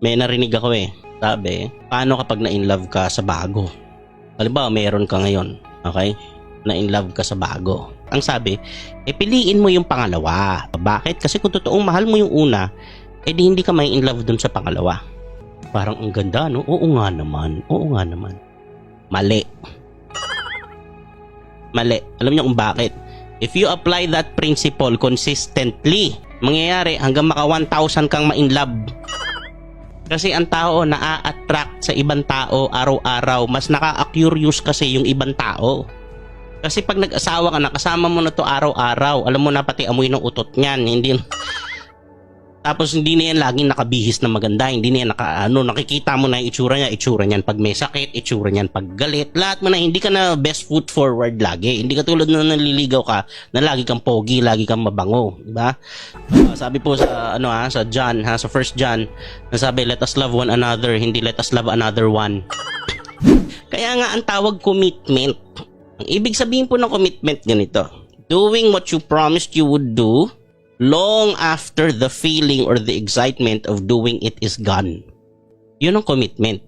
may narinig ako eh. Sabi, paano kapag na-in love ka sa bago? Halimbawa, meron ka ngayon, okay? Na-in love ka sa bago. Ang sabi, eh piliin mo yung pangalawa. Bakit? Kasi kung totoong mahal mo yung una, eh di hindi ka may in love dun sa pangalawa. Parang ang ganda, no? Oo nga naman. Oo nga naman. Mali. Mali. Alam niyo kung bakit? If you apply that principle consistently, mangyayari hanggang maka 1,000 kang ma-in love. Kasi ang tao na-attract sa ibang tao araw-araw, mas nakaka-curious kasi yung ibang tao. Kasi pag nag-asawa ka na, mo na to araw-araw, alam mo na pati amoy ng utot niyan, hindi tapos hindi na yan laging nakabihis na maganda, hindi na yan naka, ano, nakikita mo na yung itsura niya, itsura niyan pag may sakit, itsura niyan pag galit, lahat mo na, hindi ka na best foot forward lagi. Hindi ka tulad na naliligaw ka, na lagi kang pogi, lagi kang mabango, di ba? Ah, sabi po sa, ano ha, sa John, ha, sa first John, nasabi, let us love one another, hindi let us love another one. Kaya nga ang tawag commitment. Ang ibig sabihin po ng commitment ganito. Doing what you promised you would do long after the feeling or the excitement of doing it is gone. Yun ang commitment.